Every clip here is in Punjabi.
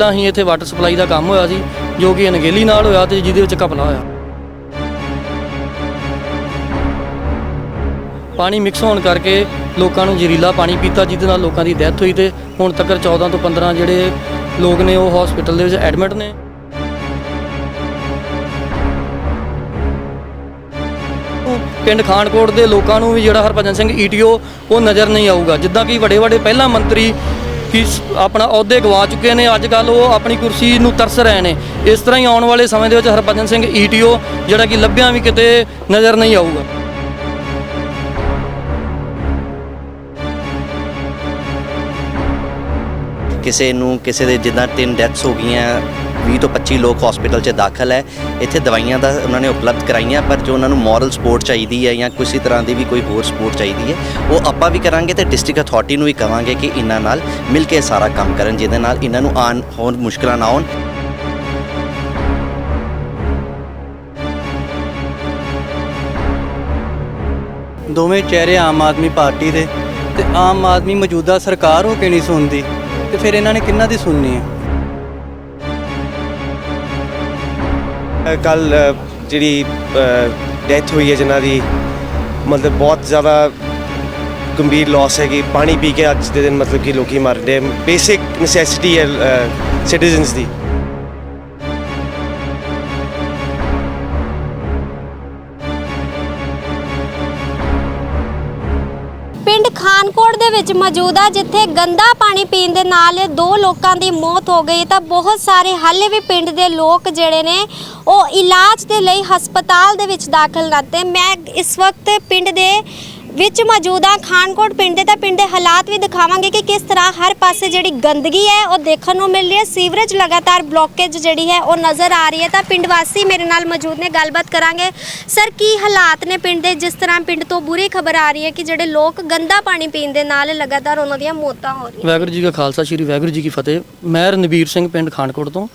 ਪਹਿਲਾਂ ਹੀ ਇੱਥੇ ਵਾਟਰ ਸਪਲਾਈ ਦਾ ਕੰਮ ਹੋਇਆ ਸੀ, ਜੋ ਕਿ ਅਣਗਹਿਲੀ ਨਾਲ ਹੋਇਆ ਤੇ ਜਿਹਦੇ ਵਿੱਚ ਘਪਲਾ ਹੋਇਆ। ਪਾਣੀ ਮਿਕਸ ਹੋਣ ਕਰਕੇ ਲੋਕਾਂ ਨੂੰ ਜ਼ਹਿਰੀਲਾ ਪਾਣੀ ਪੀਤਾ, ਜਿਹਦੇ ਨਾਲ ਲੋਕਾਂ ਦੀ ਡੈਥ ਹੋਈ ਤੇ ਹੁਣ ਤੱਕ 14 ਤੋਂ 15 ਜਿਹੜੇ ਲੋਕ ਨੇ ਉਹ ਹਸਪੀਟਲ ਦੇ ਵਿੱਚ ਐਡਮਿਟ ਨੇ। ਪਿੰਡ ਖਾਨਕੋਟ ਦੇ ਲੋਕਾਂ ਨੂੰ ਵੀ ਜਿਹੜਾ ਹਰਭਜਨ ਸਿੰਘ ਈਟੀਓ ਉਹ ਨਜ਼ਰ ਨਹੀਂ ਆਊਗਾ। ਜਿੱਦਾਂ ਕਿ ਵੱਡੇ ਵੱਡੇ ਪਹਿਲਾਂ ਮੰਤਰੀ ਕਿ ਆਪਣਾ ਅਹੁਦੇ ਗਵਾ ਚੁੱਕੇ ਨੇ। ਅੱਜ ਕੱਲ ਉਹ ਆਪਣੀ ਕੁਰਸੀ ਨੂੰ ਤਰਸ ਰਹੇ ਨੇ। ਇਸ ਤਰ੍ਹਾਂ ਹੀ ਆਉਣ ਵਾਲੇ ਸਮੇਂ ਦੇ ਵਿੱਚ ਹਰਭਜਨ ਸਿੰਘ ਈਟੀਓ ਜਿਹੜਾ ਕਿ ਲੱਭਿਆ ਵੀ ਕਿਤੇ ਨਜ਼ਰ ਨਹੀਂ ਆਊਗਾ। ਕਿਸੇ ਨੂੰ ਕਿਸੇ ਦੇ ਜਿੱਦਾਂ ਤਿੰਨ ਡੈਥਸ ਹੋ ਗਈਆਂ 20 ਤੋਂ 25 ਲੋਕ ਹਸਪੀਟਲ 'ਚ ਦਾਖਲ ਹੈ। ਇੱਥੇ ਦਵਾਈਆਂ ਦਾ ਉਹਨਾਂ ਨੇ ਉਪਲਬਧ ਕਰਾਈਆਂ, ਪਰ ਜੋ ਉਹਨਾਂ ਨੂੰ ਮੋਰਲ ਸਪੋਰਟ ਚਾਹੀਦੀ ਹੈ ਜਾਂ ਕਿਸੇ ਤਰ੍ਹਾਂ ਦੀ ਵੀ ਕੋਈ ਹੋਰ ਸਪੋਰਟ ਚਾਹੀਦੀ ਹੈ, ਉਹ ਆਪਾਂ ਵੀ ਕਰਾਂਗੇ ਤੇ ਡਿਸਟ੍ਰਿਕਟ ਅਥਾਰਟੀ ਨੂੰ ਵੀ ਕਵਾਂਗੇ ਕਿ ਇਹਨਾਂ ਨਾਲ ਮਿਲ ਕੇ ਸਾਰਾ ਕੰਮ ਕਰਨ, ਜਿਹਦੇ ਨਾਲ ਇਹਨਾਂ ਨੂੰ ਆਉਣ, ਹੋਣ ਮੁਸ਼ਕਲਾਂ ਨਾ ਆਉਣ ਦੋਵੇਂ ਚਿਹਰੇ ਆਮ ਆਦਮੀ ਪਾਰਟੀ ਦੇ ਤੇ ਆਮ ਆਦਮੀ ਮੌਜੂਦਾ ਸਰਕਾਰ ਹੋ ਕੇ ਨਹੀਂ ਸੁਣਦੀ, ਤੇ ਫਿਰ ਇਹਨਾਂ ਨੇ ਕਿੰਨਾ ਦੀ ਸੁਣਨੀ ਹੈ? ਕੱਲ ਜਿਹੜੀ ਡੈਥ ਹੋਈ ਹੈ ਜਿਨ੍ਹਾਂ ਦੀ, ਮਤਲਬ ਬਹੁਤ ਜ਼ਿਆਦਾ ਗੰਭੀਰ ਲਾਸ ਹੈ ਕਿ ਪਾਣੀ ਪੀ ਕੇ ਅੱਜ ਦੇ ਦਿਨ ਮਤਲਬ ਕਿ ਲੋਕੀ ਮਰ ਰਹੇ ਬੇਸਿਕ ਨੈਸੈਸਿਟੀ ਹੈ ਸਿਟੀਜ਼ਨਸ ਦੀ। ਖਾਨਕੋਟ ਦੇ ਵਿੱਚ ਮੌਜੂਦ ਆ, ਜਿੱਥੇ ਗੰਦਾ ਪਾਣੀ ਪੀਣ ਦੇ ਨਾਲ ਦੋ ਲੋਕਾਂ ਦੀ ਮੌਤ ਹੋ ਗਈ। ਤਾਂ ਬਹੁਤ ਸਾਰੇ, ਹਾਲੇ ਵੀ ਪਿੰਡ ਦੇ ਲੋਕ ਜਿਹੜੇ ਨੇ, ਉਹ ਇਲਾਜ ਦੇ ਲਈ ਹਸਪਤਾਲ ਦੇ ਵਿੱਚ ਦਾਖਲ ਨੇ। ਤੇ ਮੈਂ ਇਸ ਵਕਤ ਪਿੰਡ ਦੇ ਵਿੱਚ ਮੌਜੂਦ ਆ ਖਾਨਕੋਟ ਪਿੰਡ ਦੇ, ਤਾਂ ਪਿੰਡ ਦੇ ਹਾਲਾਤ ਵੀ ਦਿਖਾਵਾਂਗੇ ਕਿ ਕਿਸ ਤਰ੍ਹਾਂ ਹਰ ਪਾਸੇ ਜਿਹੜੀ ਗੰਦਗੀ ਹੈ, ਉਹ ਦੇਖਣ ਨੂੰ ਮਿਲ ਰਹੀ ਹੈ। ਸੀਵਰੇਜ ਲਗਾਤਾਰ ਬਲੌਕੇਜ ਜਿਹੜੀ ਹੈ, ਉਹ ਨਜ਼ਰ ਆ ਰਹੀ ਹੈ। ਤਾਂ ਪਿੰਡ ਵਾਸੀ ਮੇਰੇ ਨਾਲ ਮੌਜੂਦ ਨੇ, ਗੱਲਬਾਤ ਕਰਾਂਗੇ। ਸਰ, ਕੀ ਹਾਲਾਤ ਨੇ ਪਿੰਡ ਦੇ? ਜਿਸ ਤਰ੍ਹਾਂ ਪਿੰਡ ਤੋਂ ਬੁਰੀ ਖਬਰ ਆ ਰਹੀ ਹੈ ਕਿ ਜਿਹੜੇ ਲੋਕ ਗੰਦਾ ਪਾਣੀ ਪੀਣ ਦੇ ਨਾਲ ਲਗਾਤਾਰ ਉਹਨਾਂ ਦੀਆਂ ਮੌਤਾਂ ਹੋ ਰਹੀਆਂ। ਵਾਹਿਗੁਰੂ ਜੀ ਕਾ ਖਾਲਸਾ, ਸ੍ਰੀ ਵਾਹਿਗੁਰੂ ਜੀ ਕੀ ਫਤਿਹ। ਮੈਂ ਰਣਬੀਰ ਸਿੰਘ ਪਿੰਡ ਖਾਨਕੋਟ ਤੋਂ।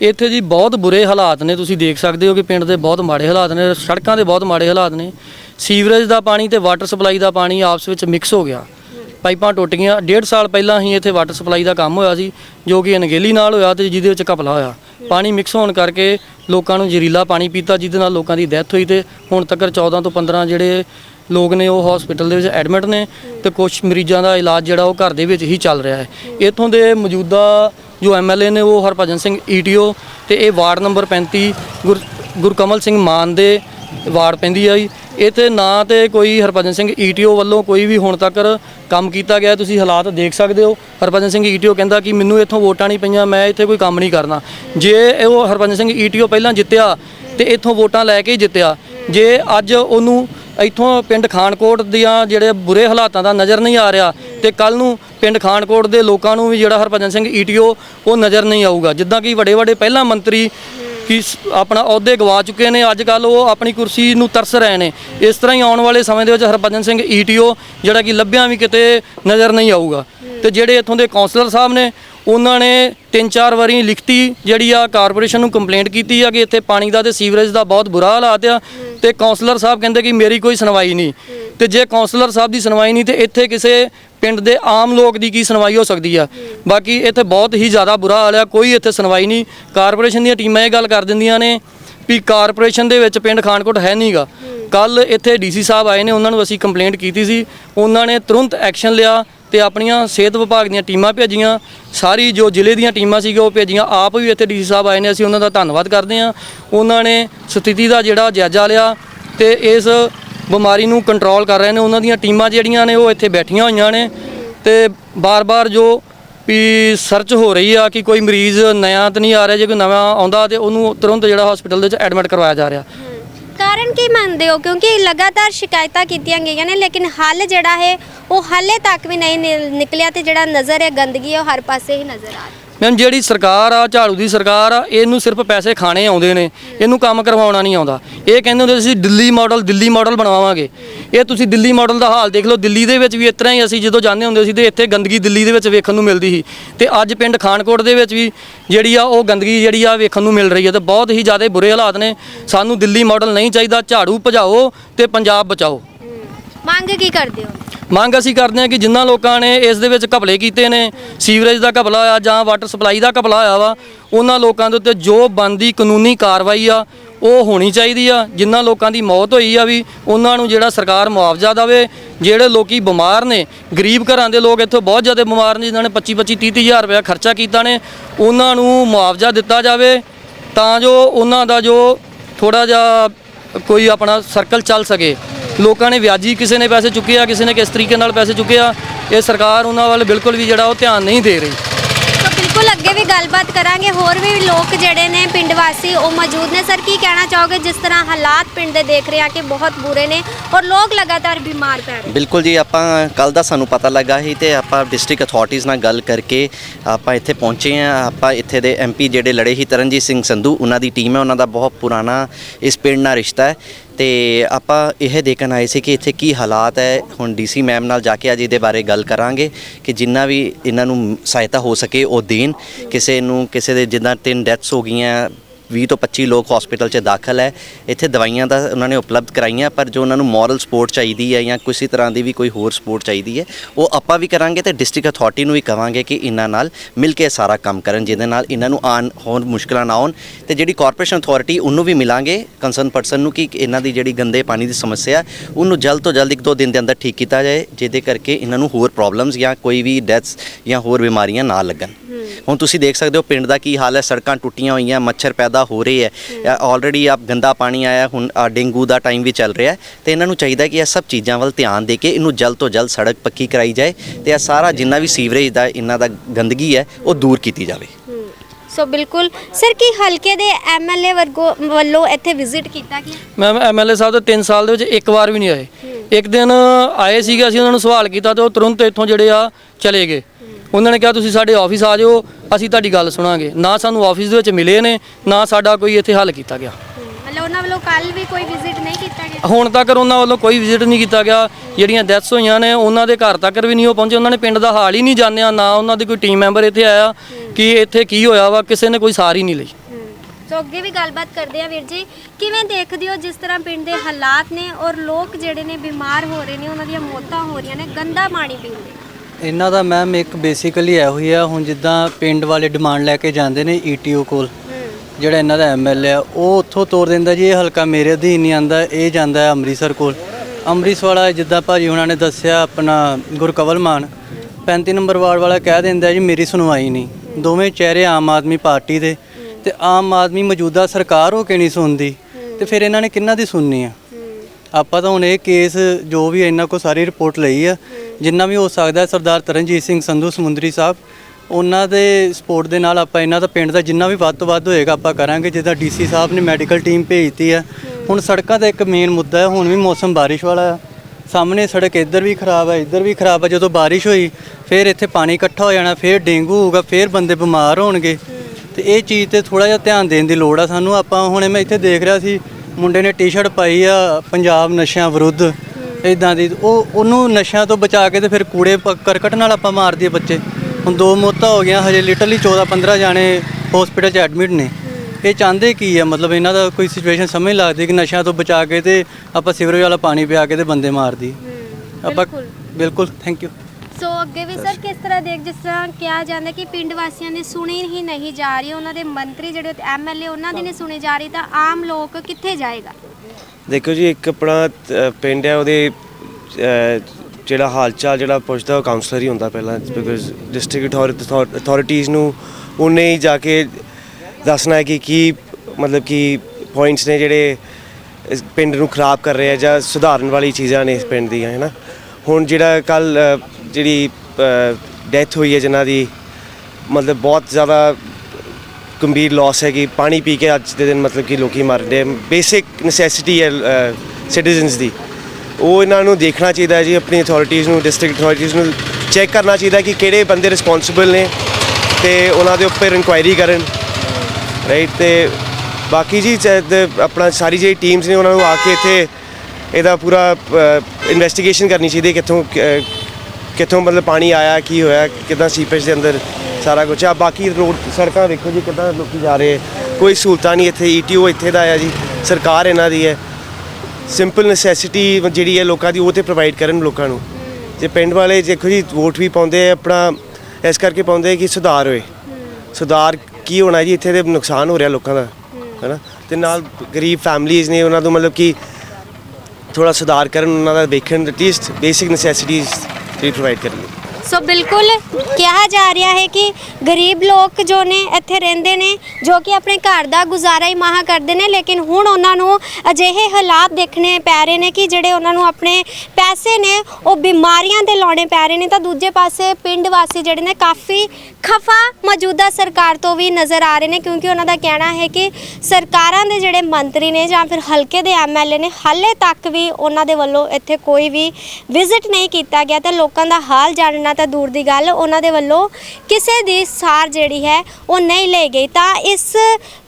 ਇੱਥੇ ਜੀ ਬਹੁਤ ਬੁਰੇ ਹਾਲਾਤ ਨੇ। ਤੁਸੀਂ ਦੇਖ ਸਕਦੇ ਹੋ ਕਿ ਪਿੰਡ ਦੇ ਬਹੁਤ ਮਾੜੇ ਹਾਲਾਤ ਨੇ, ਸੜਕਾਂ ਦੇ ਬਹੁਤ ਮਾੜੇ ਹਾਲਾਤ ਨੇ। ਸੀਵਰੇਜ ਦਾ ਪਾਣੀ ਤੇ ਵਾਟਰ ਸਪਲਾਈ ਦਾ ਪਾਣੀ ਆਪਸ ਵਿੱਚ ਮਿਕਸ ਹੋ ਗਿਆ। ਪਾਈਪਾਂ ਟੁੱਟ ਗਈਆਂ। ਡੇਢ ਸਾਲ ਪਹਿਲਾਂ ਹੀ ਇੱਥੇ ਵਾਟਰ ਸਪਲਾਈ ਦਾ ਕੰਮ ਹੋਇਆ ਸੀ, ਜੋ ਕਿ ਅਣਗਹਿਲੀ ਨਾਲ ਹੋਇਆ ਤੇ ਜਿਹਦੇ ਵਿੱਚ ਘਪਲਾ ਹੋਇਆ। ਪਾਣੀ ਮਿਕਸ ਹੋਣ ਕਰਕੇ ਲੋਕਾਂ ਨੂੰ ਜ਼ਹਿਰੀਲਾ ਪਾਣੀ ਪੀਤਾ, ਜਿਹਦੇ ਨਾਲ ਲੋਕਾਂ ਦੀ ਡੈਥ ਹੋਈ ਤੇ ਹੁਣ ਤੱਕ 14 ਤੋਂ 15 ਜਿਹੜੇ ਲੋਕ ਨੇ, ਉਹ ਹਸਪੀਟਲ ਦੇ ਵਿੱਚ ਐਡਮਿਟ ਨੇ ਤੇ ਕੁਝ ਮਰੀਜ਼ਾਂ ਦਾ ਇਲਾਜ ਜਿਹੜਾ ਉਹ ਘਰ ਦੇ ਵਿੱਚ ਹੀ ਚੱਲ ਰਿਹਾ ਹੈ। ਇੱਥੋਂ ਦੇ ਮੌਜੂਦਾ ਜੋ ਐਮਐਲਏ ਨੇ, ਉਹ ਹਰਭਜਨ ਸਿੰਘ ਈਟੀਓ ਤੇ ਇਹ ਵਾਰਡ ਨੰਬਰ 35 ਗੁਰ, ਗੁਰਕਮਲ ਸਿੰਘ ਮਾਨ ਦੇ ਵਾਰਡ ਪੈਂਦੀ ਆ ਜੀ। ਇੱਥੇ ਨਾ ਤੇ ਕੋਈ ਹਰਭਜਨ ਸਿੰਘ ਈਟੀਓ ਵੱਲੋਂ ਕੋਈ ਵੀ ਹੁਣ ਤੱਕ ਕੰਮ ਕੀਤਾ ਗਿਆ, ਤੁਸੀਂ ਹਾਲਾਤ ਦੇਖ ਸਕਦੇ ਹੋ। ਹਰਭਜਨ ਸਿੰਘ ਈਟੀਓ ਕਹਿੰਦਾ ਕਿ ਮੈਨੂੰ ਇੱਥੋਂ ਵੋਟਾਂ ਨਹੀਂ ਪਈਆਂ, ਮੈਂ ਇੱਥੇ ਕੋਈ ਕੰਮ ਨਹੀਂ ਕਰਨਾ। ਜੇ ਉਹ ਹਰਭਜਨ ਸਿੰਘ ਈਟੀਓ ਪਹਿਲਾਂ ਜਿੱਤਿਆ ਤੇ ਇੱਥੋਂ ਵੋਟਾਂ ਲੈ ਕੇ ਹੀ ਜਿੱਤਿਆ, ਜੇ ਅੱਜ ਉਹਨੂੰ ਇੱਥੋਂ ਪਿੰਡ ਖਾਨਕੋਟ ਦੀਆਂ ਜਿਹੜੇ ਬੁਰੇ ਹਾਲਾਤਾਂ ਦਾ ਨਜ਼ਰ ਨਹੀਂ ਆ ਰਿਹਾ ਤੇ ਕੱਲ ਨੂੰ ਪਿੰਡ ਖਾਨਕੋਟ ਦੇ ਲੋਕਾਂ ਨੂੰ ਵੀ ਜਿਹੜਾ ਹਰਭਜਨ ਸਿੰਘ ਈਟੀਓ, ਉਹ ਨਜ਼ਰ ਨਹੀਂ ਆਊਗਾ। ਜਿੱਦਾਂ ਕਿ ਵੱਡੇ ਵੱਡੇ ਪਹਿਲਾਂ ਮੰਤਰੀ ਕਿ ਆਪਣਾ ਅਹੁਦੇ ਗਵਾ ਚੁੱਕੇ ਨੇ। ਅੱਜ ਕੱਲ ਉਹ ਆਪਣੀ ਕੁਰਸੀ ਨੂੰ ਤਰਸ ਰਹੇ ਨੇ। ਇਸ ਤਰ੍ਹਾਂ ਹੀ ਆਉਣ ਵਾਲੇ ਸਮੇਂ ਦੇ ਵਿੱਚ ਹਰਭਜਨ ਸਿੰਘ ਈਟੀਓ ਜਿਹੜਾ ਕਿ ਲੱਭਿਆ ਵੀ ਕਿਤੇ ਨਜ਼ਰ ਨਹੀਂ ਆਊਗਾ। ਤੇ ਜਿਹੜੇ ਇੱਥੋਂ ਦੇ ਕਾਉਂਸਲਰ ਸਾਹਿਬ ਨੇ ਉਹਨਾਂ ਨੇ ਤਿੰਨ ਚਾਰ ਵਾਰੀ ਲਿਖਤੀ ਜਿਹੜੀ ਆ ਕਾਰਪੋਰੇਸ਼ਨ ਨੂੰ ਕੰਪਲੇਂਟ ਕੀਤੀ ਆ ਕਿ ਇੱਥੇ ਪਾਣੀ ਦਾ ਤੇ ਸੀਵਰੇਜ ਦਾ ਬਹੁਤ ਬੁਰਾ ਹਾਲਾਤ ਆ ਤੇ ਕਾਉਂਸਲਰ ਸਾਹਿਬ ਕਹਿੰਦੇ ਕਿ ਮੇਰੀ ਕੋਈ ਸੁਣਵਾਈ ਨਹੀਂ। ਤੇ ਜੇ ਕਾਉਂਸਲਰ ਸਾਹਿਬ ਦੀ ਸੁਣਵਾਈ ਨਹੀਂ ਤੇ ਇੱਥੇ ਕਿਸੇ ਪਿੰਡ ਦੇ ਆਮ ਲੋਕ ਦੀ ਕੀ ਸੁਣਵਾਈ ਹੋ ਸਕਦੀ ਆ? ਬਾਕੀ ਇੱਥੇ ਬਹੁਤ ਹੀ ਜ਼ਿਆਦਾ ਬੁਰਾ ਹਾਲ ਆ, ਕੋਈ ਇੱਥੇ ਸੁਣਵਾਈ ਨਹੀਂ। ਕਾਰਪੋਰੇਸ਼ਨ ਦੀਆਂ ਟੀਮਾਂ ਇਹ ਗੱਲ ਕਰ ਦਿੰਦੀਆਂ ਨੇ ਵੀ ਕਾਰਪੋਰੇਸ਼ਨ ਦੇ ਵਿੱਚ ਪਿੰਡ ਖਾਨਕੋਟ ਹੈ ਨਹੀਂਗਾ ਕੱਲ ਇੱਥੇ ਡੀਸੀ ਸਾਹਿਬ ਆਏ ਨੇ, ਉਹਨਾਂ ਨੂੰ ਅਸੀਂ ਕੰਪਲੇਂਟ ਕੀਤੀ ਸੀ। ਉਹਨਾਂ ਨੇ ਤੁਰੰਤ ਐਕਸ਼ਨ ਲਿਆ ਤੇ ਆਪਣੀਆਂ ਸਿਹਤ ਵਿਭਾਗ ਦੀਆਂ ਟੀਮਾਂ ਭੇਜੀਆਂ। ਸਾਰੀ ਜੋ ਜ਼ਿਲ੍ਹੇ ਦੀਆਂ ਟੀਮਾਂ ਸੀਗੀਆਂ, ਉਹ ਭੇਜੀਆਂ। ਆਪ ਵੀ ਇੱਥੇ ਡੀਸੀ ਸਾਹਿਬ ਆਏ ਨੇ, ਅਸੀਂ ਉਹਨਾਂ ਦਾ ਧੰਨਵਾਦ ਕਰਦੇ ਹਾਂ। ਉਹਨਾਂ ਨੇ ਸਥਿਤੀ ਦਾ ਜਿਹੜਾ ਜਾਇਜ਼ਾ ਲਿਆ ਤੇ ਇਸ ਬਿਮਾਰੀ ਨੂੰ ਕੰਟਰੋਲ ਕਰ ਰਹੇ ਨੇ। ਉਹਨਾਂ ਦੀਆਂ ਟੀਮਾਂ ਜਿਹੜੀਆਂ ਨੇ, ਉਹ ਇੱਥੇ ਬੈਠੀਆਂ ਹੋਈਆਂ ਨੇ ਤੇ ਬਾਰ-ਬਾਰ ਜੋ ਵੀ ਸਰਚ ਹੋ ਰਹੀ ਆ ਕਿ ਕੋਈ ਮਰੀਜ਼ ਨਇਆ ਤਾਂ ਨਹੀਂ ਆ ਰਿਹਾ, ਜੇ ਕੋਈ ਨਵਾਂ ਆਉਂਦਾ ਤੇ ਉਹਨੂੰ ਤੁਰੰਤ ਜਿਹੜਾ ਹਸਪੀਟਲ ਦੇ ਵਿੱਚ ਐਡਮਿਟ ਕਰਵਾਇਆ ਜਾ ਰਿਹਾ। ਕਾਰਨ ਕੀ ਮੰਨਦੇ ਹੋ? ਕਿਉਂਕਿ ਲਗਾਤਾਰ ਸ਼ਿਕਾਇਤਾਂ ਕੀਤੀਆਂ ਗਈਆਂ ਨੇ, ਲੇਕਿਨ ਹੱਲ ਜਿਹੜਾ ਹੈ, ਉਹ ਹਾਲੇ ਤੱਕ ਵੀ ਨਹੀਂ ਨਿਕਲਿਆ ਤੇ ਜਿਹੜਾ ਨਜ਼ਰ ਹੈ, ਗੰਦਗੀ ਹੈ, ਉਹ ਹਰ ਪਾਸੇ ਹੀ ਨਜ਼ਰ ਆ ਰਹੀ ਮੈਮ, ਜਿਹੜੀ ਸਰਕਾਰ ਆ, ਝਾੜੂ ਦੀ ਸਰਕਾਰ ਆ, ਇਹਨੂੰ ਸਿਰਫ ਪੈਸੇ ਖਾਣੇ ਆਉਂਦੇ ਨੇ। ਇਹਨੂੰ ਕੰਮ ਕਰਵਾਉਣਾ ਨਹੀਂ ਆਉਂਦਾ। ਇਹ ਕਹਿੰਦੇ ਹੁੰਦੇ ਸੀ, ਦਿੱਲੀ ਮਾਡਲ ਦਿੱਲੀ ਮਾਡਲ ਬਣਾਵਾਂਗੇ ਇਹ ਤੁਸੀਂ ਦਿੱਲੀ ਮਾਡਲ ਦਾ ਹਾਲ ਦੇਖ ਲਓ। ਦਿੱਲੀ ਦੇ ਵਿੱਚ ਵੀ ਇਸ ਤਰ੍ਹਾਂ ਹੀ ਅਸੀਂ ਜਦੋਂ ਜਾਂਦੇ ਹੁੰਦੇ ਸੀ ਤੇ ਇੱਥੇ ਗੰਦਗੀ ਦਿੱਲੀ ਦੇ ਵਿੱਚ ਵੇਖਣ ਨੂੰ ਮਿਲਦੀ ਸੀ। ਤੇ ਅੱਜ ਪਿੰਡ ਖਾਨਕੋਟ ਦੇ ਵਿੱਚ ਵੀ ਜਿਹੜੀ ਆ, ਉਹ ਗੰਦਗੀ ਜਿਹੜੀ ਆ ਵੇਖਣ ਨੂੰ ਮਿਲ ਰਹੀ ਹੈ ਤੇ ਬਹੁਤ ਹੀ ਜ਼ਿਆਦਾ ਬੁਰੇ ਹਾਲਾਤ ਨੇ। ਸਾਨੂੰ ਦਿੱਲੀ ਮਾਡਲ ਨਹੀਂ ਚਾਹੀਦਾ। ਝਾੜੂ ਭਜਾਓ ਤੇ ਪੰਜਾਬ ਬਚਾਓ। ਮੰਗ ਕੀ ਕਰਦੇ ਹੋ? ਮੰਗ ਅਸੀਂ ਕਰਦੇ ਹਾਂ ਕਿ ਜਿਨ੍ਹਾਂ ਲੋਕਾਂ ਨੇ ਇਸ ਦੇ ਵਿੱਚ ਘਪਲੇ ਕੀਤੇ ਨੇ, ਸੀਵਰੇਜ ਦਾ ਘਪਲਾ ਹੋਇਆ ਜਾਂ ਵਾਟਰ ਸਪਲਾਈ ਦਾ ਘਪਲਾ ਹੋਇਆ ਵਾ, ਉਹਨਾਂ ਲੋਕਾਂ ਦੇ ਉੱਤੇ ਜੋ ਬਣਦੀ ਕਾਨੂੰਨੀ ਕਾਰਵਾਈ ਆ, ਉਹ ਹੋਣੀ ਚਾਹੀਦੀ ਆ। ਜਿਨ੍ਹਾਂ ਲੋਕਾਂ ਦੀ ਮੌਤ ਹੋਈ ਆ ਵੀ, ਉਹਨਾਂ ਨੂੰ ਜਿਹੜਾ ਸਰਕਾਰ ਮੁਆਵਜ਼ਾ ਦੇਵੇ, ਜਿਹੜੇ ਲੋਕੀ ਬਿਮਾਰ ਨੇ, ਗਰੀਬ ਘਰਾਂ ਦੇ ਲੋਕ ਇੱਥੋਂ ਬਹੁਤ ਜ਼ਿਆਦਾ ਬਿਮਾਰ ਨੇ, ਜਿਨ੍ਹਾਂ ਨੇ 25 25 30 ਹਜ਼ਾਰ ਰੁਪਇਆ ਖਰਚਾ ਕੀਤਾ ਨੇ, ਉਹਨਾਂ ਨੂੰ ਮੁਆਵਜ਼ਾ ਦਿੱਤਾ ਜਾਵੇ, ਤਾਂ ਜੋ ਉਹਨਾਂ ਦਾ ਜੋ ਥੋੜਾ ਜਿਹਾ ਕੋਈ ਆਪਣਾ ਸਰਕਲ ਚੱਲ ਸਕੇ। ਲੋਕਾਂ ਨੇ ਵਿਆਜੀ ਕਿਸੇ ਨੇ ਪੈਸੇ ਚੁੱਕੇ ਆ ਕਿਸੇ ਨੇ ਕਿਸ ਤਰੀਕੇ ਨਾਲ ਪੈਸੇ ਚੁੱਕੇ ਆ ਇਹ ਸਰਕਾਰ ਉਹਨਾਂ ਵੱਲ ਬਿਲਕੁਲ ਵੀ ਜਿਹੜਾ ਉਹ ਧਿਆਨ ਨਹੀਂ ਦੇ ਰਹੀ। ਸੋ ਬਿਲਕੁਲ ਅੱਗੇ ਵੀ ਗੱਲਬਾਤ ਕਰਾਂਗੇ ਹੋਰ ਵੀ ਲੋਕ ਜਿਹੜੇ ਨੇ ਪਿੰਡ ਵਾਸੀ ਉਹ ਮੌਜੂਦ ਨੇ। ਸਰ ਕੀ ਕਹਿਣਾ ਚਾਹੋਗੇ? ਜਿਸ ਤਰ੍ਹਾਂ ਹਾਲਾਤ ਪਿੰਡ ਦੇ ਦੇਖ ਰਹੇ ਆ ਕਿ ਬਹੁਤ ਬੁਰੇ ਨੇ ਔਰ ਲੋਕ ਲਗਾਤਾਰ ਬਿਮਾਰ ਪੈ ਰਹੇ ਬਿਲਕੁਲ ਜੀ ਆਪਾਂ ਕੱਲ ਦਾ ਸਾਨੂੰ ਪਤਾ ਲੱਗਾ ਸੀ ਤੇ ਆਪਾਂ ਡਿਸਟ੍ਰਿਕਟ ਅਥਾਰਟੀਆਂ ਨਾਲ ਗੱਲ ਕਰਕੇ ਆਪਾਂ ਇੱਥੇ ਪਹੁੰਚੇ ਆ ਆਪਾਂ ਇੱਥੇ ਦੇ ਐਮਪੀ ਜਿਹੜੇ ਲੜੇ ਸੀ ਤਰਨਜੀਤ ਸਿੰਘ ਸੰਧੂ ਉਹਨਾਂ ਦੀ ਟੀਮ ਹੈ। ਉਹਨਾਂ ਦਾ ਬਹੁਤ ਪੁਰਾਣਾ ਇਸ ਪਿੰਡ ਨਾਲ ਰਿਸ਼ਤਾ ਹੈ। ਤੇ ਆਪਾਂ ਇਹ ਦੇਖਣ ਆਏ ਸੀ ਕਿ ਇੱਥੇ ਕੀ ਹਾਲਾਤ ਹੈ। ਹੁਣ ਡੀਸੀ ਮੈਮ ਨਾਲ ਜਾ ਕੇ ਅੱਜ ਇਹਦੇ ਬਾਰੇ ਗੱਲ ਕਰਾਂਗੇ ਕਿ ਜਿੰਨਾ ਵੀ ਇਹਨਾਂ ਨੂੰ ਸਹਾਇਤਾ ਹੋ ਸਕੇ ਉਹ ਦੇਣ। ਕਿਸੇ ਨੂੰ, ਕਿਸੇ ਦੇ ਜਿੱਦਾਂ ਤਿੰਨ ਡੈਥਸ ਹੋ ਗਈਆਂ 20 ਤੋਂ 25 ਲੋਕ ਹਸਪੀਟਲ 'ਚ ਦਾਖਲ ਹੈ। ਇੱਥੇ ਦਵਾਈਆਂ ਤਾਂ ਉਹਨਾਂ ਨੇ ਉਪਲਬਧ ਕਰਾਈਆਂ, ਪਰ ਜੋ ਉਹਨਾਂ ਨੂੰ ਮੋਰਲ ਸਪੋਰਟ ਚਾਹੀਦੀ ਹੈ ਜਾਂ ਕਿਸੇ ਤਰ੍ਹਾਂ ਦੀ ਵੀ ਕੋਈ ਹੋਰ ਸਪੋਰਟ ਚਾਹੀਦੀ ਹੈ, ਉਹ ਆਪਾਂ ਵੀ ਕਰਾਂਗੇ ਤੇ ਡਿਸਟ੍ਰਿਕਟ ਅਥਾਰਟੀ ਨੂੰ ਵੀ ਕਵਾਂਗੇ ਕਿ ਇਹਨਾਂ ਨਾਲ ਮਿਲ ਕੇ ਸਾਰਾ ਕੰਮ ਕਰਨ, ਜਿਹਦੇ ਨਾਲ ਇਹਨਾਂ ਨੂੰ ਆਨ ਹੋਣ ਮੁਸ਼ਕਲਾਂ ਨਾ ਆਉਣ। ਤੇ ਜਿਹੜੀ ਕਾਰਪੋਰੇਸ਼ਨ ਅਥਾਰਟੀ ਉਹਨੂੰ ਵੀ ਮਿਲਾਂਗੇ ਕੰਸਰਨ ਪਰਸਨ ਨੂੰ ਕਿ ਇਹਨਾਂ ਦੀ ਜਿਹੜੀ ਗੰਦੇ ਪਾਣੀ ਦੀ ਸਮੱਸਿਆ, ਉਹਨੂੰ ਜਲਦ ਤੋਂ ਜਲਦ ਇੱਕ ਦੋ ਦਿਨ ਦੇ ਅੰਦਰ ਠੀਕ ਕੀਤਾ ਜਾਏ, ਜਿਹਦੇ ਕਰਕੇ ਇਹਨਾਂ ਨੂੰ ਹੋਰ ਪ੍ਰੋਬਲਮਸ ਜਾਂ ਕੋਈ ਵੀ ਡੈਥਸ ਜਾਂ ਹੋਰ ਬਿਮਾਰੀਆਂ ਨਾ ਲੱਗਣ। ਹੁਣ ਤੁਸੀਂ ਦੇਖ ਸਕਦੇ ਹੋ ਪਿੰਡ ਦਾ ਕੀ ਹਾਲ ਹੈ ਸੜਕਾਂ ਟੁੱਟੀਆਂ ਹੋਈਆਂ ਮੱਛਰ ਪੈਦਾ ਹੋ ਰਹੇ ਹੈ। ਆਲਰੇਡੀ ਆਪ ਗੰਦਾ ਪਾਣੀ ਆਇਆ ਹੁਣ ਡੇਂਗੂ ਦਾ ਟਾਈਮ ਵੀ ਚੱਲ ਰਿਹਾ ਹੈ। ਤੇ ਇਹਨਾਂ ਨੂੰ ਚਾਹੀਦਾ ਕਿ ਇਹ ਸਭ ਚੀਜ਼ਾਂ ਵੱਲ ਧਿਆਨ ਦੇ ਕੇ ਇਹਨੂੰ ਜਲਦ ਤੋਂ ਜਲਦ ਸੜਕ ਪੱਕੀ ਕਰਾਈ ਜਾਏ ਤੇ ਇਹ ਸਾਰਾ ਜਿੰਨਾ ਵੀ ਸੀਵਰੇਜ ਦਾ ਇਹਨਾਂ ਦਾ ਗੰਦਗੀ ਹੈ ਉਹ ਦੂਰ ਕੀਤੀ ਜਾਵੇ। ਸੋ ਬਿਲਕੁਲ ਸਰ ਕੀ ਹਲਕੇ ਦੇ ਐਮਐਲਏ ਵੱਲੋਂ ਇੱਥੇ ਵਿਜ਼ਿਟ ਕੀਤਾ ਗਿਆ? ਮੈਂ ਐਮਐਲਏ ਸਾਹਿਬ ਦੇ 3 ਸਾਲ ਦੇ ਵਿੱਚ ਇੱਕ ਵਾਰ ਵੀ ਨਹੀਂ ਆਏ। ਇੱਕ ਦਿਨ ਆਏ ਸੀਗੇ ਅਸੀਂ ਉਹਨਾਂ ਨੂੰ ਸਵਾਲ ਕੀਤਾ ਤੇ ਉਹ ਤੁਰੰਤ ਇੱਥੋਂ ਜਿਹੜੇ ਆ ਚਲੇ ਗਏ। ਉਹਨਾਂ ਨੇ ਕਿਹਾ ਤੁਸੀਂ ਸਾਡੇ ਆਫਿਸ ਆ ਜਾਓ ਅਸੀਂ ਤੁਹਾਡੀ ਗੱਲ ਸੁਣਾਂਗੇ। ਨਾ ਸਾਨੂੰ ਆਫਿਸ ਦੇ ਵਿੱਚ ਮਿਲੇ ਨੇ ਨਾ ਸਾਡਾ ਕੋਈ ਇੱਥੇ ਹੱਲ ਕੀਤਾ ਗਿਆ। ਮਤਲਬ ਉਹਨਾਂ ਵੱਲੋਂ ਕੱਲ ਵੀ ਕੋਈ ਵਿਜ਼ਿਟ ਨਹੀਂ ਕੀਤਾ ਗਿਆ? ਹੁਣ ਤੱਕ ਉਹਨਾਂ ਵੱਲੋਂ ਕੋਈ ਵਿਜ਼ਿਟ ਨਹੀਂ ਕੀਤਾ ਗਿਆ। ਜਿਹੜੀਆਂ ਡੈਥਸ ਹੋਈਆਂ ਨੇ ਉਹਨਾਂ ਦੇ ਘਰ ਤੱਕ ਵੀ ਨਹੀਂ ਉਹ ਪਹੁੰਚੇ। ਉਹਨਾਂ ਨੇ ਪਿੰਡ ਦਾ ਹਾਲ ਹੀ ਨਹੀਂ ਜਾਣਿਆ ਨਾ ਉਹਨਾਂ ਦੀ ਕੋਈ ਟੀਮ ਮੈਂਬਰ ਇੱਥੇ ਆਇਆ ਕਿ ਇੱਥੇ ਕੀ ਹੋਇਆ ਵਾ ਕਿਸੇ ਨੇ ਕੋਈ ਸਾਰ ਹੀ ਨਹੀਂ ਲਈ। ਸੋ ਅੱਗੇ ਵੀ ਗੱਲਬਾਤ ਕਰਦੇ ਆ ਵੀਰ ਜੀ। ਕਿਵੇਂ ਦੇਖਦੇ ਹੋ ਜਿਸ ਤਰ੍ਹਾਂ ਪਿੰਡ ਦੇ ਹਾਲਾਤ ਨੇ ਔਰ ਲੋਕ ਜਿਹੜੇ ਨੇ ਬਿਮਾਰ ਹੋ ਰਹੇ ਨੇ ਉਹਨਾਂ ਦੀਆਂ ਮੌਤਾਂ ਹੋ ਰਹੀਆਂ ਨੇ ਗੰਦਾ ਪਾਣੀ ਪੀਂਦੇ? ਇਹਨਾਂ ਦਾ ਮੈਮ ਇੱਕ ਬੇਸਿਕਲੀ ਇਹੋ ਹੀ ਆ, ਹੁਣ ਜਿੱਦਾਂ ਪਿੰਡ ਵਾਲੇ ਡਿਮਾਂਡ ਲੈ ਕੇ ਜਾਂਦੇ ਨੇ ਈਟੀਓ ਕੋਲ, ਜਿਹੜਾ ਇਹਨਾਂ ਦਾ ਐਮਐਲਏ ਆ, ਉਹ ਉੱਥੋਂ ਤੋਰ ਦਿੰਦਾ ਜੀ, ਇਹ ਹਲਕਾ ਮੇਰੇ ਅਧੀਨ ਨਹੀਂ ਆਂਦਾ, ਇਹ ਜਾਂਦਾ ਅੰਮ੍ਰਿਤਸਰ ਕੋਲ। ਅੰਮ੍ਰਿਤਸਰ ਵਾਲਾ ਜਿੱਦਾਂ ਭਾਜੀ ਉਹਨਾਂ ਨੇ ਦੱਸਿਆ ਆਪਣਾ ਗੁਰਕਵਲ ਮਾਨ 35 ਨੰਬਰ ਵਾਰਡ ਵਾਲਾ ਕਹਿ ਦਿੰਦਾ ਜੀ, ਮੇਰੀ ਸੁਣਵਾਈ ਨਹੀਂ। ਦੋਵੇਂ ਚਿਹਰੇ ਆਮ ਆਦਮੀ ਪਾਰਟੀ ਦੇ, ਤੇ ਆਮ ਆਦਮੀ ਮੌਜੂਦਾ ਸਰਕਾਰ ਹੋ ਕੇ ਨਹੀਂ ਸੁਣਦੀ, ਤੇ ਫਿਰ ਇਹਨਾਂ ਨੇ ਕਿੰਨਾ ਦੀ ਸੁਣਨੀ ਆ? ਆਪਾਂ ਤਾਂ ਹੁਣ ਇਹ ਕੇਸ ਜੋ ਵੀ ਇਹਨਾਂ ਕੋ ਸਾਰੀ ਰਿਪੋਰਟ ਲਈ ਆ ਜਿੰਨਾ ਵੀ ਹੋ ਸਕਦਾ ਸਰਦਾਰ ਤਰਨਜੀਤ ਸਿੰਘ ਸੰਧੂ ਸਮੁੰਦਰੀ ਸਾਹਿਬ, ਉਹਨਾਂ ਦੇ ਸਪੋਰਟ ਦੇ ਨਾਲ ਆਪਾਂ ਇਹਨਾਂ ਦਾ ਪਿੰਡ ਦਾ ਜਿੰਨਾ ਵੀ ਵੱਧ ਤੋਂ ਵੱਧ ਹੋਏਗਾ ਆਪਾਂ ਕਰਾਂਗੇ, ਜਿੱਦਾਂ ਡੀਸੀ ਸਾਹਿਬ ਨੇ ਮੈਡੀਕਲ ਟੀਮ ਭੇਜਤੀ ਹੈ। ਹੁਣ ਸੜਕਾਂ ਦਾ ਇੱਕ ਮੇਨ ਮੁੱਦਾ ਹੈ, ਹੁਣ ਵੀ ਮੌਸਮ ਬਾਰਿਸ਼ ਵਾਲਾ ਆ ਸਾਹਮਣੇ ਸੜਕ ਇੱਧਰ ਵੀ ਖਰਾਬ ਹੈ, ਇੱਧਰ ਵੀ ਖਰਾਬ ਹੈ, ਜਦੋਂ ਬਾਰਿਸ਼ ਹੋਈ, ਫਿਰ ਇੱਥੇ ਪਾਣੀ ਇਕੱਠਾ ਹੋ ਜਾਣਾ, ਫਿਰ ਡੇਂਗੂ ਹੋਊਗਾ, ਫਿਰ ਬੰਦੇ ਬਿਮਾਰ ਹੋਣਗੇ। ਤੇ ਇਹ ਚੀਜ਼ ਤੇ ਥੋੜਾ ਜਿਹਾ ਧਿਆਨ ਦੇਣ ਦੀ ਲੋੜ ਆ ਸਾਨੂੰ। ਆਪਾਂ ਹੁਣ ਮੈਂ ਇੱਥੇ ਦੇਖ ਰਿਹਾ ਸੀ, ਮੁੰਡੇ ਨੇ ਟੀ-ਸ਼ਰਟ ਪਾਈ ਆ, ਪੰਜਾਬ ਨਸ਼ਿਆਂ ਵਿਰੁੱਧ। ਇਦਾਂ ਦੀ ਉਹ ਉਹਨੂੰ ਨਸ਼ਿਆਂ ਤੋਂ ਬਚਾ ਕੇ ਤੇ ਫਿਰ ਕੂੜੇ ਪ- ਕਰਕਟ ਨਾਲ ਆਪਾਂ ਮਾਰ ਦਈਏ ਬੱਚੇ। ਹੁਣ ਦੋ ਮੌਤਾਂ ਹੋ ਗਈਆਂ ਹਜੇ ਲਿਟਰਲੀ 14 15 ਜਾਣੇ ਹਸਪੀਟਲ 'ਚ ਐਡਮਿਟ ਨੇ। ਇਹ ਚਾਹੁੰਦੇ ਕੀ ਆ ਮਤਲਬ ਇਹਨਾਂ ਦਾ ਕੋਈ ਸਿਚੁਏਸ਼ਨ ਸਮਝ ਲੱਗਦੀ ਕਿ ਨਸ਼ਿਆਂ ਤੋਂ ਬਚਾ ਕੇ ਤੇ ਆਪਾਂ ਸੀਵਰੇਜ ਵਾਲਾ ਪਾਣੀ ਪਿਆ ਕੇ ਤੇ ਬੰਦੇ ਮਾਰ ਦੀ ਆਪਾਂ ਬਿਲਕੁਲ। ਥੈਂਕ ਯੂ ਸੋ ਅੱਗੇ ਵੀ ਸਰ ਕਿਸ ਤਰ੍ਹਾਂ ਦੇਖ ਜਿਸ ਤਰ੍ਹਾਂ ਕਿਹਾ ਜਾਂਦਾ ਕਿ ਪਿੰਡ ਵਾਸੀਆਂ ਦੀ ਸੁਣੀ ਹੀ ਨਹੀਂ ਜਾ ਰਹੀ ਉਹਨਾਂ ਦੇ ਮੰਤਰੀ ਜਿਹੜੇ ਐਮਐਲਏ ਉਹਨਾਂ ਦੀ ਨਹੀਂ ਸੁਣੀ ਜਾ ਰਹੀ ਤਾਂ ਆਮ ਲੋਕ ਕਿੱਥੇ ਜਾਏਗਾ? ਦੇਖੋ ਜੀ ਇੱਕ ਆਪਣਾ ਅ, ਪਿੰਡ ਹੈ ਉਹਦੇ ਅ, ਜਿਹੜਾ ਹਾਲ ਚਾਲ ਜਿਹੜਾ ਪੁੱਛਦਾ ਉਹ ਕਾਉਂਸਲਰ ਹੀ ਹੁੰਦਾ ਪਹਿਲਾਂ ਬਿਕਾਜ਼ ਡਿਸਟ੍ਰਿਕਟ ਅਥਾਰਟੀਜ਼ ਨੂੰ ਉਹਨੇ ਹੀ ਜਾ ਕੇ ਦੱਸਣਾ ਹੈ ਕਿ ਕੀ ਮਤਲਬ ਕਿ ਪੁਆਇੰਟਸ ਨੇ ਜਿਹੜੇ ਇਸ ਪਿੰਡ ਨੂੰ ਖਰਾਬ ਕਰ ਰਹੇ ਆ ਜਾਂ ਸੁਧਾਰਨ ਵਾਲੀ ਚੀਜ਼ਾਂ ਨੇ ਇਸ ਪਿੰਡ ਦੀਆਂ ਹੈ ਨਾ? ਹੁਣ ਜਿਹੜਾ ਕੱਲ ਜਿਹੜੀ ਡੈਥ ਹੋਈ ਹੈ ਜਿਨ੍ਹਾਂ ਦੀ ਮਤਲਬ ਬਹੁਤ ਜ਼ਿਆਦਾ ਗੰਭੀਰ ਲਾਸ ਹੈ ਕਿ ਪਾਣੀ ਪੀ ਕੇ ਅੱਜ ਦੇ ਦਿਨ ਮਤਲਬ ਕਿ ਲੋਕੀ ਮਰਦੇ ਬੇਸਿਕ ਨੈਸੈਸਿਟੀ ਹੈ ਸਿਟੀਜ਼ਨਸ ਦੀ। ਉਹ ਇਹਨਾਂ ਨੂੰ ਦੇਖਣਾ ਚਾਹੀਦਾ ਹੈ ਜੀ, ਆਪਣੀ ਅਥਾਰਟੀਜ਼ ਨੂੰ ਡਿਸਟ੍ਰਿਕਟ ਅਥਾਰਟੀਜ਼ ਨੂੰ ਚੈੱਕ ਕਰਨਾ ਚਾਹੀਦਾ ਕਿ ਕਿਹੜੇ ਬੰਦੇ ਰਿਸਪੌਂਸਿਬਲ ਨੇ ਤੇ ਉਹਨਾਂ ਦੇ ਉੱਪਰ ਇਨਕੁਆਇਰੀ ਕਰਨ। ਰਾਈਟ ਤੇ ਬਾਕੀ ਜੀ ਆਪਣਾ ਸਾਰੀ ਜਿਹੜੀ ਟੀਮਸ ਨੇ ਉਹਨਾਂ ਨੂੰ ਆ ਕੇ ਇੱਥੇ ਇਹਦਾ ਪੂਰਾ ਇਨਵੈਸਟੀਗੇਸ਼ਨ ਕਰਨੀ ਚਾਹੀਦੀ ਕਿੱਥੋਂ ਕਿੱਥੋਂ ਮਤਲਬ ਪਾਣੀ ਆਇਆ, ਕੀ ਹੋਇਆ, ਕਿਦਾਂ ਸੀਪੇਜ ਦੇ ਅੰਦਰ ਸਾਰਾ ਕੁਝ ਆ। ਬਾਕੀ ਰੋਡ ਸੜਕਾਂ ਦੇਖੋ ਜੀ ਕਿੱਦਾਂ ਲੋਕੀ ਜਾ ਰਹੇ ਕੋਈ ਸਹੂਲਤਾਂ ਨਹੀਂ ਇੱਥੇ ਈਟੀਓ ਇੱਥੇ ਦਾ ਆ ਜੀ। ਸਰਕਾਰ ਇਹਨਾਂ ਦੀ ਹੈ। ਸਿੰਪਲ ਨੈਸੈਸਿਟੀ ਜਿਹੜੀ ਹੈ ਲੋਕਾਂ ਦੀ, ਉਹ ਤੇ ਪ੍ਰੋਵਾਈਡ ਕਰਨ ਲੋਕਾਂ ਨੂੰ। ਜੇ ਪਿੰਡ ਵਾਲੇ ਦੇਖੋ ਜੀ, ਵੋਟ ਵੀ ਪਾਉਂਦੇ ਆ, ਆਪਣਾ ਇਸ ਕਰਕੇ ਪਾਉਂਦੇ ਕਿ ਸੁਧਾਰ ਹੋਏ। ਸੁਧਾਰ ਕੀ ਹੋਣਾ ਜੀ, ਇੱਥੇ ਦੇ ਨੁਕਸਾਨ ਹੋ ਰਿਹਾ ਲੋਕਾਂ ਦਾ, ਹੈਨਾ? ਤੇ ਨਾਲ ਗਰੀਬ ਫੈਮਲੀਆਂ ਨੇ ਉਹਨਾਂ ਨੂੰ ਮਤਲਬ ਕਿ ਥੋੜਾ ਸੁਧਾਰ ਕਰਨ, ਉਹਨਾਂ ਦਾ ਵੇਖਣ ਐਟਲੀਸਟ ਬੇਸਿਕ ਨੈਸੈਸਿਟੀਜ਼ ਜਿਹੜੀ ਪ੍ਰੋਵਾਈਡ ਕਰਨ। ਸੋ ਬਿਲਕੁਲ ਕਿਹਾ ਜਾ ਰਿਹਾ ਹੈ ਕਿ ਗਰੀਬ ਲੋਕ ਜੋ ਨੇ, ਇੱਥੇ ਰਹਿੰਦੇ ਨੇ, ਜੋ ਕਿ ਆਪਣੇ ਘਰ ਦਾ ਗੁਜ਼ਾਰਾ ਹੀ ਮਹਾ ਕਰਦੇ ਨੇ, ਲੇਕਿਨ ਹੁਣ ਉਹਨਾਂ ਨੂੰ ਅਜਿਹੇ ਹਾਲਾਤ ਦੇਖਣੇ ਪੈ ਰਹੇ ਨੇ ਕਿ ਜਿਹੜੇ ਉਹਨਾਂ ਨੂੰ ਆਪਣੇ ਪੈਸੇ ਨੇ, ਉਹ ਬਿਮਾਰੀਆਂ ਦੇ ਲਾਉਣੇ ਪੈ ਰਹੇ ਨੇ। ਤਾਂ ਦੂਜੇ ਪਾਸੇ ਪਿੰਡ ਵਾਸੀ ਜਿਹੜੇ ਨੇ, ਕਾਫੀ ਖਫਾ ਮੌਜੂਦਾ ਸਰਕਾਰ ਤੋਂ ਵੀ ਨਜ਼ਰ ਆ ਰਹੇ ਨੇ, ਕਿਉਂਕਿ ਉਹਨਾਂ ਦਾ ਕਹਿਣਾ ਹੈ ਕਿ ਸਰਕਾਰਾਂ ਦੇ ਜਿਹੜੇ ਮੰਤਰੀ ਨੇ ਜਾਂ ਫਿਰ ਹਲਕੇ ਦੇ ਐਮਐਲਏ ਨੇ, ਹਾਲੇ ਤੱਕ ਵੀ ਉਹਨਾਂ ਦੇ ਵੱਲੋਂ ਇੱਥੇ ਕੋਈ ਵੀ ਵਿਜ਼ਿਟ ਨਹੀਂ ਕੀਤਾ ਗਿਆ। ਤੇ ਲੋਕਾਂ ਦਾ ਹਾਲ ਜਾਣਨਾ ਤਾਂ ਦੂਰ ਦੀ ਗੱਲ, ਉਹਨਾਂ ਦੇ ਵੱਲੋਂ ਕਿਸੇ ਦੀ ਸਾਰ ਜਿਹੜੀ ਹੈ ਉਹ ਨਹੀਂ ਲਈ ਗਈ। ਤਾਂ ਇਸ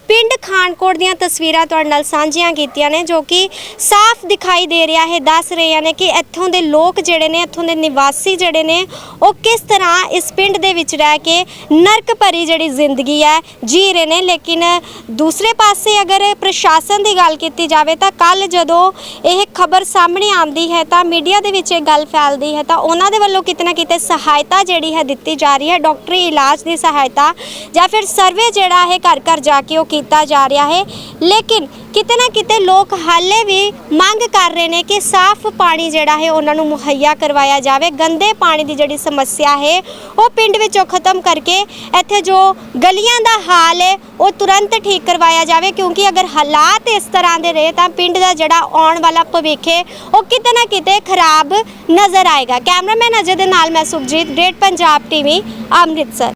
ਪਿੰਡ ਖਾਨਕੋਟ ਦੀਆਂ ਤਸਵੀਰਾਂ ਤੁਹਾਡੇ ਨਾਲ ਸਾਂਝੀਆਂ ਕੀਤੀਆਂ ਨੇ, ਜੋ ਕਿ ਸਾਫ਼ ਦਿਖਾਈ ਦੇ ਰਿਹਾ ਹੈ, ਦੱਸ ਰਹੇ ਨੇ ਕਿ ਇੱਥੋਂ ਦੇ ਲੋਕ ਜਿਹੜੇ ਨੇ, ਇੱਥੋਂ ਦੇ ਨਿਵਾਸੀ ਜਿਹੜੇ ਨੇ, ਉਹ ਕਿਸ ਤਰ੍ਹਾਂ ਇਸ ਪਿੰਡ ਦੇ ਵਿੱਚ ਰਹਿ ਕੇ ਨਰਕ ਭਰੀ ਜਿਹੜੀ ਜ਼ਿੰਦਗੀ ਹੈ ਜੀ ਰਹੇ ਨੇ। ਲੇਕਿਨ ਦੂਸਰੇ ਪਾਸੇ ਅਗਰ ਪ੍ਰਸ਼ਾਸਨ ਦੀ ਗੱਲ ਕੀਤੀ ਜਾਵੇ ਤਾਂ ਕੱਲ ਜਦੋਂ ਇਹ ਖਬਰ ਸਾਹਮਣੇ ਆਉਂਦੀ ਹੈ ਤਾਂ ਮੀਡੀਆ ਦੇ ਵਿੱਚ ਇਹ ਗੱਲ ਫੈਲਦੀ ਹੈ ਤਾਂ ਉਹਨਾਂ ਦੇ ਵੱਲੋਂ ਕਿਤੇ ਨਾ ਕਿਤੇ ਸਹਾਇਤਾ ਜਿਹੜੀ ਹੈ ਦਿੱਤੀ ਜਾ ਰਹੀ ਹੈ। ਡਾਕਟਰੀ ਇਲਾਜ ਦੀ ਸਹਾਇਤਾ ਜਾਂ ਫਿਰ ਸਰਵੇ ਜਿਹੜਾ ਹੈ ਘਰ ਘਰ ਜਾ ਕੇ ਉਹ ਕੀਤਾ ਜਾ ਰਿਹਾ ਹੈ। ਲੇਕਿਨ ਕਿਤੇ ਨਾ ਕਿਤੇ ਲੋਕ ਹਾਲੇ ਵੀ ਮੰਗ ਕਰ ਰਹੇ ਨੇ ਕਿ ਸਾਫ਼ ਪਾਣੀ ਜਿਹੜਾ ਹੈ ਉਹਨਾਂ ਨੂੰ ਮੁਹੱਈਆ ਕਰਵਾਇਆ ਜਾਵੇ। ਗੰਦੇ ਪਾਣੀ ਦੀ ਜਿਹੜੀ ਸਮੱਸਿਆ ਹੈ, ਉਹ ਪਿੰਡ ਵਿੱਚੋਂ ਖਤਮ ਕਰਕੇ ਇੱਥੇ ਜੋ ਗਲੀਆਂ ਦਾ ਹਾਲ ਹੈ, ਉਹ ਤੁਰੰਤ ਠੀਕ ਕਰਵਾਇਆ ਜਾਵੇ। ਕਿਉਂਕਿ ਅਗਰ ਹਾਲਾਤ ਇਸ ਤਰ੍ਹਾਂ ਦੇ ਰਹੇ ਤਾਂ ਪਿੰਡ ਦਾ ਜਿਹੜਾ ਆਉਣ ਵਾਲਾ ਭਵਿੱਖ ਹੈ, ਉਹ ਕਿਤੇ ਨਾ ਕਿਤੇ ਖਰਾਬ ਨਜ਼ਰ ਆਏਗਾ। ਕੈਮਰਾਮੈਨ ਅਜੇ ਦੇ ਨਾਲ ਮੈਂ ਸੁਖਜੀਤ, ਗ੍ਰੇਟ ਪੰਜਾਬ ਟੀਵੀ, ਅੰਮ੍ਰਿਤਸਰ।